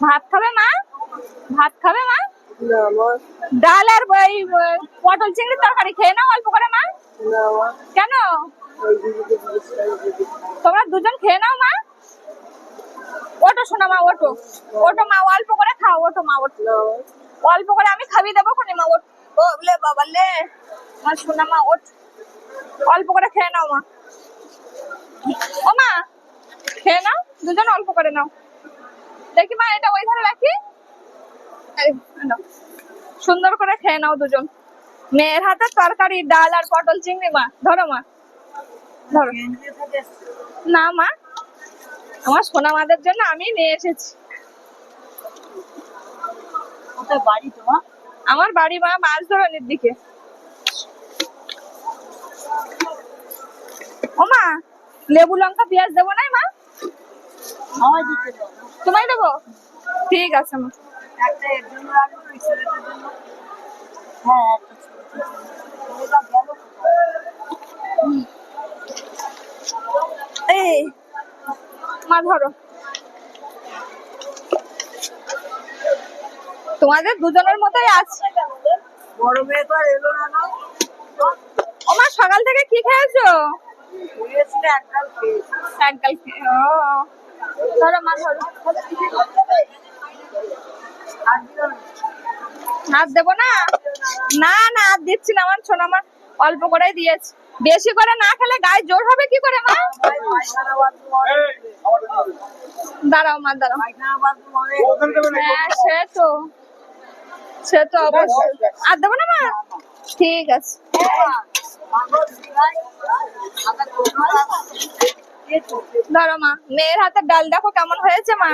ভাত খাবে মা? ভাত খাবে মা? ডাল আর ওই পটল চিংড়ির তরকারি খেয়ে নাও অল্প করে মা। কেন। তোমরা দুজন খেয়ে নাও মা। ওটো শোনা মা ওটো। ওটো মা অল্প করে খাও ওটো মা ওটো। অল্প করে আমি খাবিয়ে দেবো কোনে মা ওট। ও লে বাবা লে। মা শোনা মা ওট। অল্প করে খেয়ে নাও মা। ও মা খেয়ে নাও। দুজন অল্প করে নাও। দেখি মা এটা ওই ধারে রাখি। সুন্দর করে খেয়ে নাও দুজন। মেয়ের হাতে তরকারি ডাল আর পটল চিংড়ি মা ধরো মা। ধরো। না মা আমার সোনা মাদের জন্য আমি নিয়ে এসেছি। বাড়ি তোমার আমার বাড়ি মা মাছ ধরনের দিকে। ও মা লেবু লঙ্কা পেঁয়াজ দেবো না মা? তোমায় দেবো? ঠিক আছে হ্যাঁ? এই মা ধরো। তোমাদের দুজনের মতোই আছে। বড় মেয়ে তো আর এলো না না? ও মা সকাল থেকে কি খেয়েছো? খেয়ে ও। মা দেবো না? না না দিচ্ছি না, আমার সোনা মা অল্প করেই দিয়েছি। বেশি করে না খেলে গায়ে জোর হবে কি করে মা? দাঁড়াও মা, দাঁড়াও। হ্যাঁ সে তো। সে তো অবশ্যই। আর দেবো না মা? ঠিক আছে। ধরো মা, মেয়ের হাতে ডাল দেখো কেমন হয়েছে মা।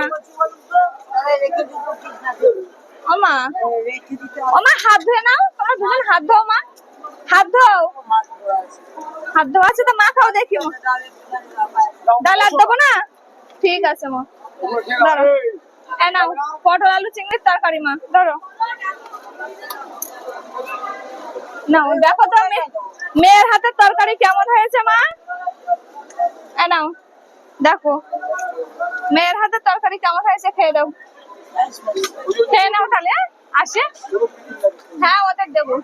হাত ধুয়ে তো মা, খাও দেখি ডাল দেবো না? ঠিক আছে পটল, আলু, চিংড়ির তরকারি মা, ধরো। নাও, দেখো তো মেয়ের হাতের তরকারি কেমন নাও দেখো, মেয়ের হাতের তরকারি কেমন হয়েছে খেয়ে দাও। খেয়ে নাও তাহলে হ্যাঁ? আসে। হ্যাঁ ওদের দেবো।